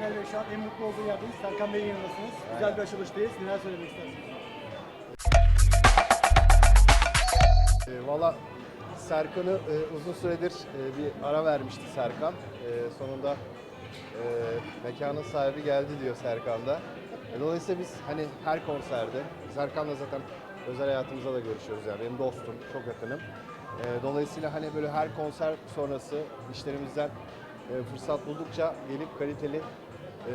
Caner Bey şu an en mutlu olduğu yerdeyiz. Serkan Bey'in yanındasınız. Güzel bir açılıştayız. Neler söylemek istersiniz? E, Valla Serkan'ı e, uzun süredir e, bir ara vermişti Serkan. E, sonunda e, mekanın sahibi geldi diyor Serkan'da. E, dolayısıyla biz hani her konserde, Serkan'la zaten özel hayatımızda da görüşüyoruz yani benim dostum, çok yakınım. E, dolayısıyla hani böyle her konser sonrası işlerimizden e, fırsat buldukça gelip kaliteli e,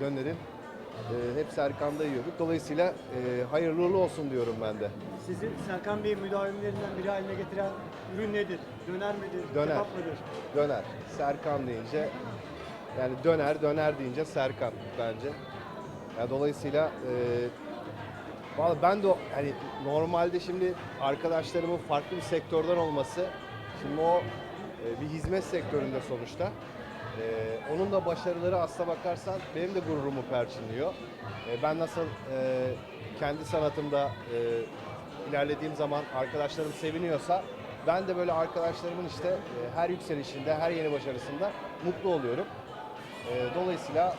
dönerin e, hep Serkan'da yiyorduk. Dolayısıyla e, hayırlı uğurlu olsun diyorum ben de. Sizi Serkan Bey'in müdavimlerinden biri haline getiren ürün nedir? Döner midir? Döner. Kebap mıdır? Döner. Serkan deyince yani döner, döner deyince Serkan bence. Yani dolayısıyla e, vallahi ben de o- hani normalde şimdi arkadaşlarımın farklı bir sektörden olması şimdi o e, bir hizmet sektöründe sonuçta. E, onun da başarıları aslına bakarsan benim de gururumu perçinliyor. E, ben nasıl e, kendi sanatımda e, ilerlediğim zaman arkadaşlarım seviniyorsa ben de böyle arkadaşlarımın işte e, her yükselişinde, her yeni başarısında mutlu oluyorum. E, dolayısıyla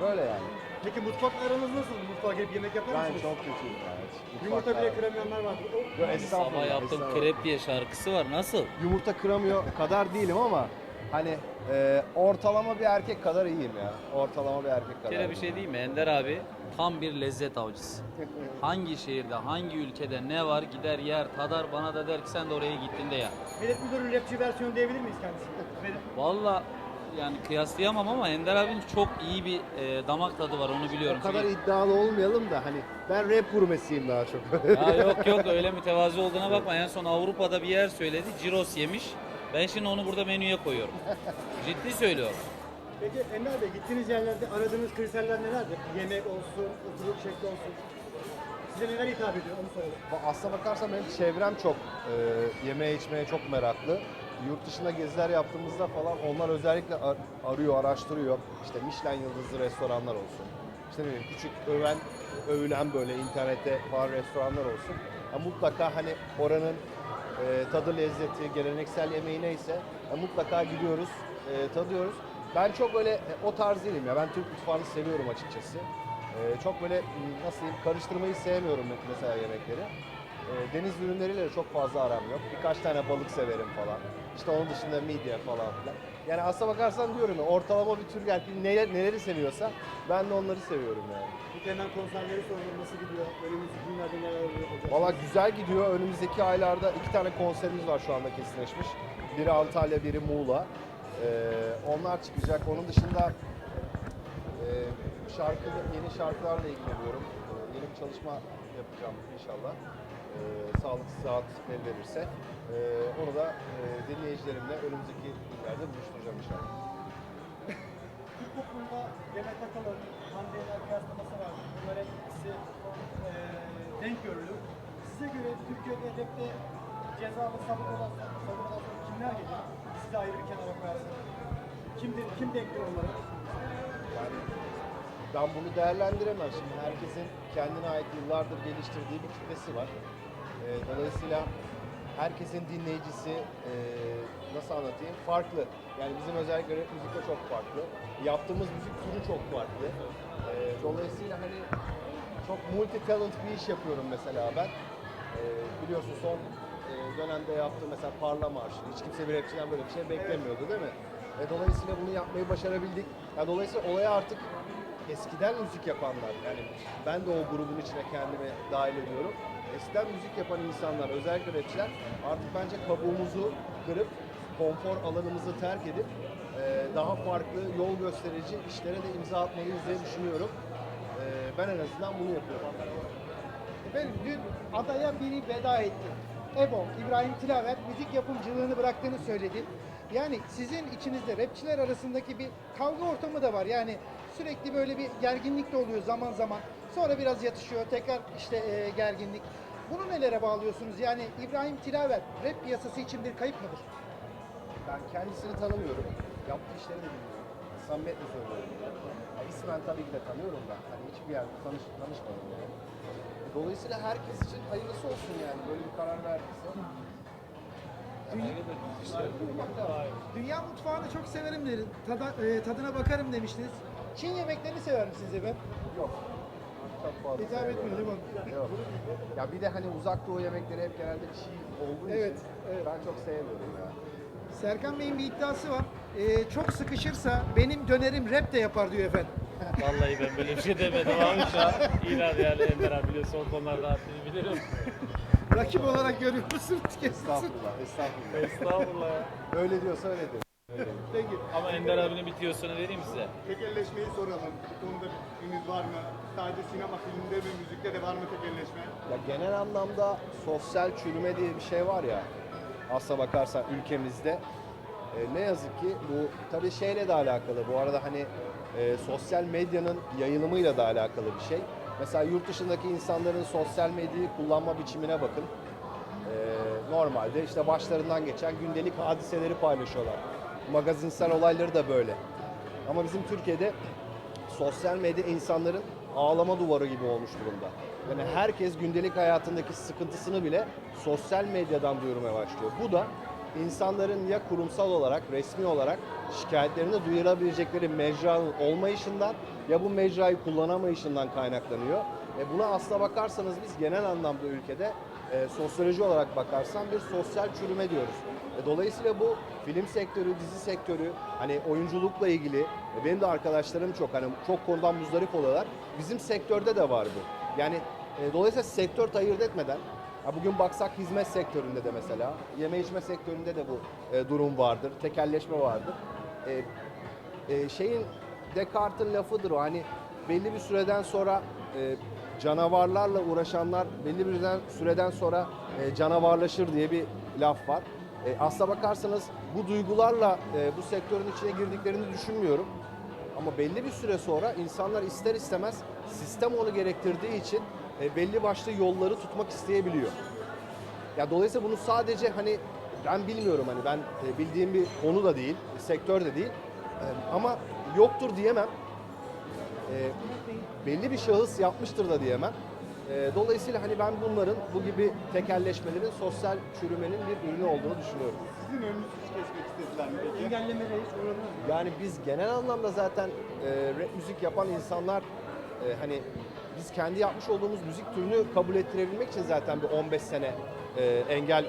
böyle yani. Peki mutfakla aranız nasıl? Mutfağa gelip yemek yapar Ben mısınız? çok kötüyüm yani. Yumurta bile kıramayanlar vardır. O, Yo, estağfurullah, Sabah yaptığım estağfurullah. krep diye şarkısı var. Nasıl? Yumurta kıramıyor kadar değilim ama hani e, ortalama bir erkek kadar iyiyim ya. Ortalama bir erkek Bir kadar. kere bir şey diyeyim mi? Ender abi tam bir lezzet avcısı. Hangi şehirde, hangi ülkede ne var gider yer, tadar bana da der ki sen de oraya gittiğinde ya. Vedat Milor'un rapçi versiyonu diyebilir miyiz kendisine? Valla yani kıyaslayamam ama Ender abinin çok iyi bir e, damak tadı var onu biliyorum. O kadar Çünkü- iddialı olmayalım da hani ben rap gurmesiyim daha çok. Ya yok yok öyle mütevazi olduğuna bakma. En son Avrupa'da bir yer söyledi. Ciros yemiş. Ben şimdi onu burada menüye koyuyorum. Ciddi söylüyorum. Peki Enver Bey gittiğiniz yerlerde aradığınız kriterler nelerdir? Yemek olsun, oturup şekli olsun. Size neler hitap ediyor onu soralım. Aslına bakarsan benim çevrem çok e, yemeğe içmeye çok meraklı. Yurt dışında geziler yaptığımızda falan onlar özellikle ar- arıyor, araştırıyor. İşte Michelin yıldızlı restoranlar olsun. İşte ne bileyim küçük öven, övülen böyle internette falan restoranlar olsun. Ya mutlaka hani oranın e, tadı lezzeti, geleneksel yemeği neyse ya mutlaka gidiyoruz, e, tadıyoruz. Ben çok öyle e, o tarz değilim ya. Ben Türk mutfağını seviyorum açıkçası. E, çok böyle nasıl diyeyim karıştırmayı sevmiyorum mesela yemekleri. E, deniz ürünleriyle çok fazla aram yok. Birkaç tane balık severim falan. İşte onun dışında midye falan filan. Yani aslına bakarsan diyorum ya ortalama bir tür yani neler, neleri seviyorsa ben de onları seviyorum yani. Peki hemen konserleri soralım nasıl gidiyor? Önümüzdeki günlerde neler olacak? Valla güzel gidiyor. Önümüzdeki aylarda iki tane konserimiz var şu anda kesinleşmiş. Biri Antalya, biri Muğla. Ee, onlar çıkacak. Onun dışında e, şarkı, yeni şarkılarla ilgileniyorum. Ee, yeni bir çalışma yapacağım inşallah. Ee, sağlık saat el verirse. Ee, onu da e, dinleyicilerimle önümüzdeki günlerde buluşturacağım inşallah. Türk toplumunda Demet Akalın, Hande Yener kıyaslaması var. Bunlar hepsi e, denk görülür. Size göre Türkiye'de rapte cezalı savunmadan sonra kimler gelir? Sizi ayrı bir kenara koyarsınız. Kimdir, kim denktir onlara? Yani ben bunu değerlendiremem. Şimdi herkesin kendine ait yıllardır geliştirdiği bir kitlesi var. Ee, dolayısıyla herkesin dinleyicisi ee, nasıl anlatayım farklı. Yani bizim özellikle rap müzikte çok farklı. Yaptığımız müzik türü çok farklı. Ee, dolayısıyla hani çok multi talent bir iş yapıyorum mesela ben. Ee, biliyorsun son e, dönemde yaptığım mesela Parla Marşı. Hiç kimse bir rapçiden böyle bir şey beklemiyordu değil mi? E, dolayısıyla bunu yapmayı başarabildik. Ya, dolayısıyla olaya artık eskiden müzik yapanlar, yani ben de o grubun içine kendimi dahil ediyorum. Eskiden müzik yapan insanlar, özellikle rapçiler artık bence kabuğumuzu kırıp konfor alanımızı terk edip e, daha farklı yol gösterici işlere de imza atmalıyız diye düşünüyorum. E, ben en azından bunu yapıyorum. Efendim dün adaya biri veda etti. Ebo, İbrahim Tilaver müzik yapımcılığını bıraktığını söyledi. Yani sizin içinizde rapçiler arasındaki bir kavga ortamı da var. Yani sürekli böyle bir gerginlik de oluyor zaman zaman. Sonra biraz yatışıyor, tekrar işte e, gerginlik. Bunu nelere bağlıyorsunuz? Yani İbrahim Tilaver rap piyasası için bir kayıp mıdır? Ben kendisini tanımıyorum. Yaptığı işleri de bilmiyorum. Samimiyetle söylüyorum. Ya, ismen tabii ki de tanıyorum ben. Hani hiçbir yerde tanış, tanışmadım yani. Dolayısıyla herkes için hayırlısı olsun yani böyle bir karar verdiyse. Dünya mutfağını çok severim dedi. Tada- e, tadına bakarım demiştiniz. Çin yemeklerini sever misiniz efendim? Yok. Fazla. Hitap etmiyor değil mi? Yok. Ya bir de hani uzak doğu yemekleri hep genelde çiğ olduğu Evet, için evet. ben çok sevmiyorum ya. Serkan Bey'in bir iddiası var. E, çok sıkışırsa benim dönerim rap de yapar diyor efendim. Vallahi ben böyle bir şey demedim abi şu an. İnan yani Ender abi biliyorsun o konularda haddini bilirim. Rakip olarak görüyor musun? Kesin. Estağfurullah, estağfurullah. Estağfurullah ya. Öyle diyorsa öyledir. Peki. Ama Ender abinin bir tiyosunu vereyim size. Tekelleşmeyi soralım. Bu konuda bir fikriniz var mı? Sadece sinema filminde ve müzikte de var mı tekelleşme? Ya genel anlamda sosyal çürüme diye bir şey var ya. Aslına bakarsan ülkemizde. E, ne yazık ki bu tabii şeyle de alakalı. Bu arada hani e, sosyal medyanın yayılımıyla da alakalı bir şey. Mesela yurt dışındaki insanların sosyal medyayı kullanma biçimine bakın. E, normalde işte başlarından geçen gündelik hadiseleri paylaşıyorlar. Magazinsel olayları da böyle. Ama bizim Türkiye'de sosyal medya insanların ağlama duvarı gibi olmuş durumda. Yani herkes gündelik hayatındaki sıkıntısını bile sosyal medyadan duyurmaya başlıyor. Bu da insanların ya kurumsal olarak, resmi olarak şikayetlerini duyurabilecekleri mecranın olmayışından ya bu mecrayı kullanamayışından kaynaklanıyor. E buna aslına bakarsanız biz genel anlamda ülkede e, sosyoloji olarak bakarsan bir sosyal çürüme diyoruz. E, dolayısıyla bu film sektörü, dizi sektörü, hani oyunculukla ilgili e, benim de arkadaşlarım çok hani çok konudan muzdarip oluyorlar. Bizim sektörde de var bu. Yani e, dolayısıyla sektör ayırt etmeden bugün baksak hizmet sektöründe de mesela, yeme içme sektöründe de bu durum vardır, tekelleşme vardır. Şeyin Descartes'in lafıdır o hani belli bir süreden sonra canavarlarla uğraşanlar belli bir süreden- sonra canavarlaşır diye bir laf var. E, aslına bakarsanız bu duygularla e, bu sektörün içine girdiklerini düşünmüyorum. Ama belli bir süre sonra insanlar ister istemez sistem onu gerektirdiği için e, belli başlı yolları tutmak isteyebiliyor. Ya dolayısıyla bunu sadece hani ben bilmiyorum hani ben e, bildiğim bir konu da değil, bir sektör de değil. E, ama yoktur diyemem. E, belli bir şahıs yapmıştır da diyemem. E, dolayısıyla hani ben bunların bu gibi tekelleşmelerin sosyal çürümenin bir ürünü olduğunu düşünüyorum. Sizin önünüzü hiç kesmek istediler mi peki? Engellemede hiç uğranır mı? Yani biz genel anlamda zaten e, rap müzik yapan insanlar e, hani biz kendi yapmış olduğumuz müzik türünü kabul ettirebilmek için zaten bir 15 sene e, engel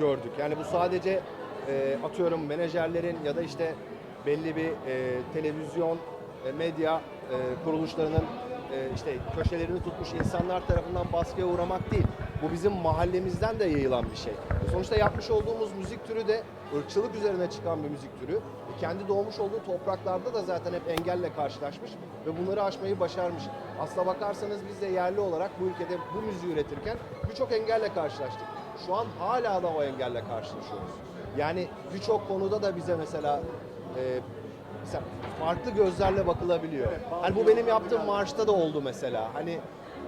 gördük. Yani bu sadece e, atıyorum menajerlerin ya da işte belli bir e, televizyon, e, medya e, kuruluşlarının e, işte köşelerini tutmuş insanlar tarafından baskıya uğramak değil. Bu bizim mahallemizden de yayılan bir şey. Sonuçta yapmış olduğumuz müzik türü de ırkçılık üzerine çıkan bir müzik türü. E, Kendi doğmuş olduğu topraklarda da zaten hep engelle karşılaşmış ve bunları aşmayı başarmış. Aslına bakarsanız biz de yerli olarak bu ülkede bu müziği üretirken birçok engelle karşılaştık. Şu an hala da o engelle karşılaşıyoruz. Yani birçok konuda da bize mesela e, mesela farklı gözlerle bakılabiliyor. Hani bu benim yaptığım marşta da oldu mesela. Hani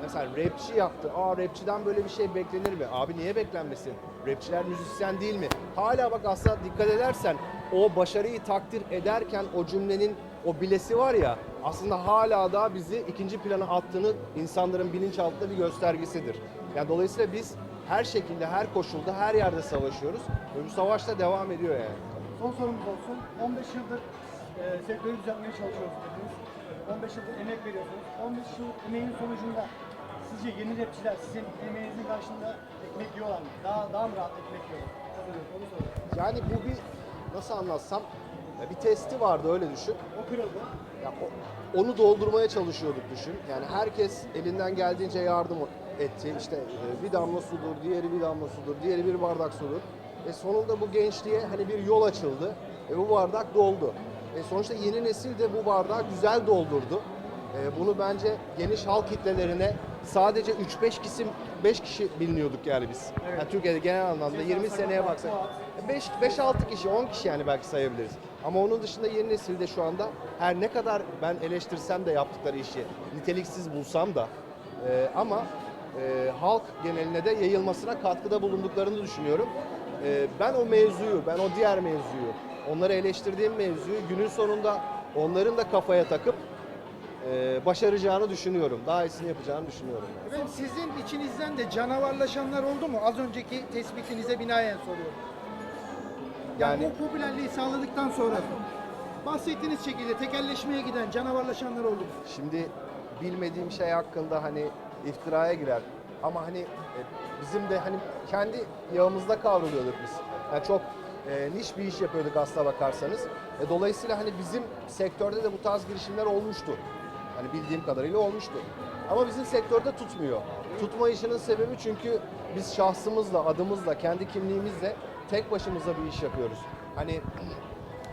mesela rapçi yaptı. Aa rapçiden böyle bir şey beklenir mi? Abi niye beklenmesin? Rapçiler müzisyen değil mi? Hala bak aslında dikkat edersen o başarıyı takdir ederken o cümlenin o bilesi var ya aslında hala da bizi ikinci plana attığını insanların bilinçaltında bir göstergesidir. Yani dolayısıyla biz her şekilde, her koşulda, her yerde savaşıyoruz ve bu savaş da devam ediyor yani. Son sorumuz olsun. 15 yıldır e, sektörü düzeltmeye çalışıyoruz dediniz. 15 yıldır emek veriyorsunuz. 15 yıl emeğin sonucunda sizce yeni rapçiler sizin emeğinizin karşılığında ekmek yiyorlar mı? Daha, daha mı rahat ekmek yiyorlar? Kazanıyor, Onu soruyorum. Yani bu bir nasıl anlatsam bir testi vardı öyle düşün. O kırıldı. Ya o- onu doldurmaya çalışıyorduk düşün. Yani herkes elinden geldiğince yardım etti. İşte e, bir damla sudur, diğeri bir damla sudur, diğeri bir bardak sudur. E sonunda bu gençliğe hani bir yol açıldı. E bu bardak doldu. E sonuçta yeni nesil de bu bardağı güzel doldurdu. E bunu bence geniş halk kitlelerine sadece 3-5 kişi 5 kişi biliniyorduk yani biz. Evet. Yani Türkiye'de genel anlamda Ceza, 20 seneye baksak Fuat. 5 5-6 kişi, 10 kişi yani belki sayabiliriz. Ama onun dışında yeni nesilde şu anda her ne kadar ben eleştirsem de yaptıkları işi niteliksiz bulsam da e, ama e, halk geneline de yayılmasına katkıda bulunduklarını düşünüyorum. E, ben o mevzuyu, ben o diğer mevzuyu, onları eleştirdiğim mevzuyu günün sonunda onların da kafaya takıp e, başaracağını düşünüyorum. Daha iyisini yapacağını düşünüyorum. Efendim sizin içinizden de canavarlaşanlar oldu mu? Az önceki tespitinize binaen soruyorum. Yani Yani- o popülerliği sağladıktan sonra bahsettiğiniz şekilde tekelleşmeye giden, canavarlaşanlar oldu. mu? Şimdi bilmediğim şey hakkında hani iftiraya girer. Ama hani e, bizim de hani kendi yağımızda kavruluyorduk biz. Yani çok e, niş bir iş yapıyorduk aslına bakarsanız. E, dolayısıyla hani bizim sektörde de bu tarz girişimler olmuştu. Hani bildiğim kadarıyla olmuştu. Ama bizim sektörde tutmuyor. Tutmayışının sebebi çünkü biz şahsımızla, adımızla, kendi kimliğimizle tek başımıza bir iş yapıyoruz. Hani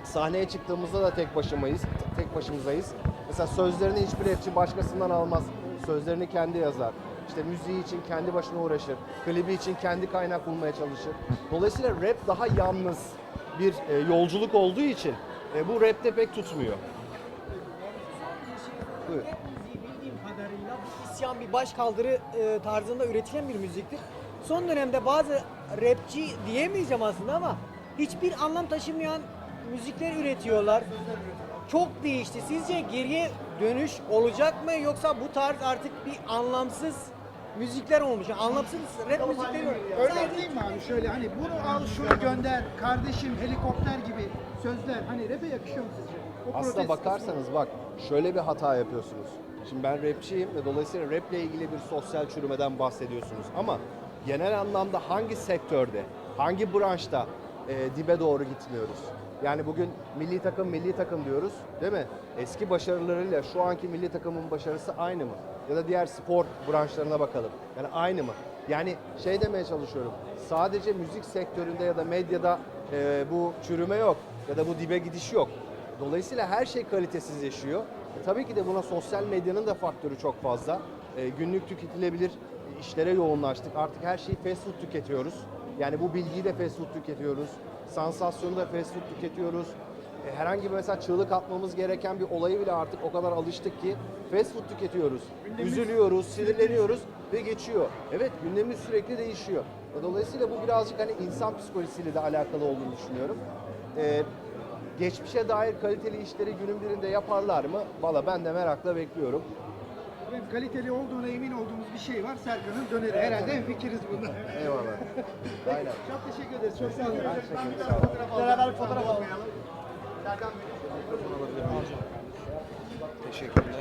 sahneye çıktığımızda da tek başımayız, tek başımızayız. Mesela sözlerini hiçbir rapçi başkasından almaz. Sözlerini kendi yazar. İşte müziği için kendi başına uğraşır. Klibi için kendi kaynak bulmaya çalışır. Dolayısıyla rap daha yalnız bir e, yolculuk olduğu için e, bu rapte pek tutmuyor. Buyur. Bildiğim kadarıyla bir isyan, bir başkaldırı e, tarzında üretilen bir müziktir. Son dönemde bazı rapçi diyemeyeceğim aslında ama hiçbir anlam taşımayan müzikler üretiyorlar. Çok değişti. Sizce geriye dönüş olacak mı yoksa bu tarz artık bir anlamsız müzikler olmuş? Yani anlamsız rap müzikleri var. Örnek değil mi abi şöyle hani bunu al şunu gönder, kardeşim helikopter gibi sözler hani rap'e yakışıyor mu sizce? O Aslına protest bakarsanız bak şöyle bir hata yapıyorsunuz. Şimdi ben rapçiyim ve dolayısıyla raple ilgili bir sosyal çürümeden bahsediyorsunuz. Ama genel anlamda hangi sektörde, hangi branşta e, dibe doğru gitmiyoruz? Yani bugün milli takım milli takım diyoruz değil mi? Eski başarılarıyla şu anki milli takımın başarısı aynı mı? Ya da diğer spor branşlarına bakalım. Yani aynı mı? Yani şey demeye çalışıyorum. Sadece müzik sektöründe ya da medyada e, bu çürüme yok ya da bu dibe gidiş yok. Dolayısıyla her şey kalitesizleşiyor. E, tabii ki de buna sosyal medyanın da faktörü çok fazla. E, günlük tüketilebilir işlere yoğunlaştık. Artık her şeyi fast food tüketiyoruz. Yani bu bilgiyi de fast food tüketiyoruz. Sansasyonu da fast food tüketiyoruz. E, herhangi bir mesela çığlık atmamız gereken bir olayı bile artık o kadar alıştık ki fast food tüketiyoruz. Üzülüyoruz, sinirleniyoruz ve geçiyor. Evet gündemimiz sürekli değişiyor. E, Dolayısıyla bu birazcık hani insan psikolojisiyle de alakalı olduğunu düşünüyorum. E, geçmişe dair kaliteli işleri günün birinde yaparlar mı? Valla ben de merakla bekliyorum. Efendim, kaliteli olduğuna emin olduğumuz bir şey var. Serkan'ın döneri. Herhalde en fikiriz bunda. Eyvallah. Aynen. Çok teşekkür ederiz. Çok sağ olun. Teşekkür ederim. Sağ olun. Beraber bir fotoğraf alalım. Teşekkürler.